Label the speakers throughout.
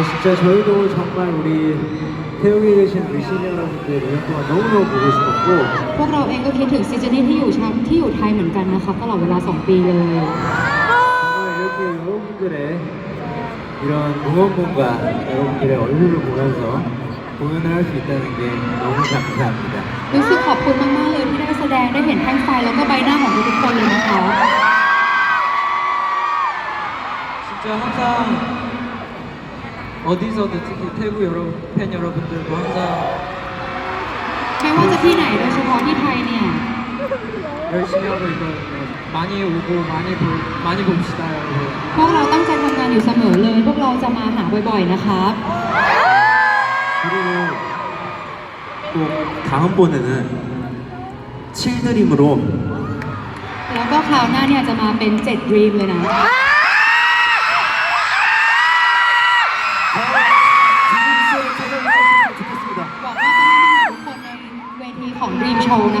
Speaker 1: 진짜 저희도 정말 우리 태국에 계신 우리 시즌 여러분들 1년 동안 너무너무 보고 싶었고
Speaker 2: พวกเราเองก็คิดถึงซีเจนี่ที่อยู่ชาที่อยู่ไทยเหมือนกันนะคะตลอดเวลา 2 ปีเลย
Speaker 1: 정말 이렇게 여러분들의 이런 응원봉과 여러분들의 얼굴을 보면서 공연을 할 수 있다는 게 너무 감사합니다.
Speaker 2: รู้สึกขอบคุณมาก ๆ เลยที่ได้แสดงได้เห็นแท่งไฟแล้วก็ใบหน้าของทุกๆคนเลยนะคะ
Speaker 3: 진짜 항상 어디서든 특히 태국 여러분 팬 여러분들도 항상
Speaker 2: ไม่ว่าจะที่ไหนโดยเฉพาะที่ไทยเนี่ย
Speaker 3: 열심히 하고 이거 많이 오고 많이 보, 많이 봅시다 여러분.
Speaker 2: พวกเราตั้งใจทำงานอยู่เสมอเลย พวกเราจะมาหาบ่อยๆนะครับ
Speaker 4: 그리고 또 다음번에는 7드림으로
Speaker 2: แล้วก็คราวหน้าเนี่ยจะมาเป็น7 Dream เลยนะ น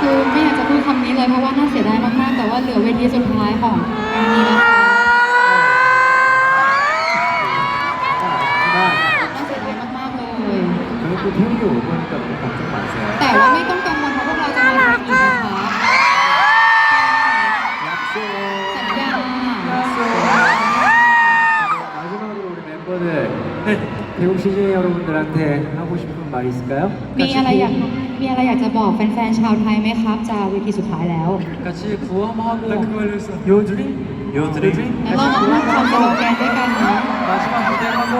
Speaker 2: คือไม่อยากจะพูดคำนี้เลยเพราะว่าน่าเสียดายมากๆ แต่ว่าเหลือเวทีสุดท้ายของงานนี้นะคะ
Speaker 1: 하지만
Speaker 2: น่าเสียดายมากๆเลย
Speaker 1: 저는 또 태국에 올 거니까 너무 걱정 마세요.
Speaker 2: แต่ว่าไม่ต้องกังวลเพราะพวกเราจะมาทำอีกนะคะ
Speaker 1: 약속.
Speaker 2: สัญญา
Speaker 1: 마지막으로 우리 멤버들 태국 CJ 여러분들한테 하고 싶은 말 있을까요?
Speaker 2: มีอะไรอยากมีอะไรอยากจะบอกแฟนๆ ชาวไทยไหมครับจะเวทีสุดท้ายแล้ว
Speaker 3: 같이 구호하고
Speaker 4: 요드림? 요드림?
Speaker 2: งั้นเรามาพูดคำสโลแกนด้วยกันนะ
Speaker 3: 마지막 무대하고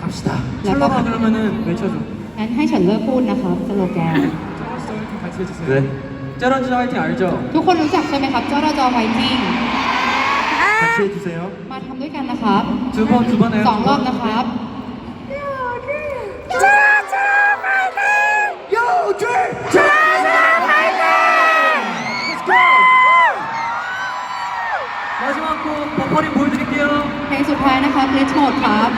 Speaker 3: 갑시다.
Speaker 2: 약간-
Speaker 3: 철러가 그러면은 외쳐줘.
Speaker 2: งั้นให้เฉินเลิกพูดนะครับสโลแกน
Speaker 3: 쩌러스 화이팅 같이 해주세요.
Speaker 4: 네.
Speaker 3: 쩌러스 화이팅 알죠?
Speaker 2: ทุกคนรู้จักใช่ไหมครับเจ้าระจอไวกิ้ง
Speaker 4: 같이 해주세요.
Speaker 2: มาทำด้วยกันนะครับ
Speaker 3: 두 번, 두 번 해요.
Speaker 2: สองรอบนะครับ
Speaker 3: 마지막 곡 버퍼링 보여드릴게요.
Speaker 2: เพลงสุดท้ายนะครับ Let's Mode ครับ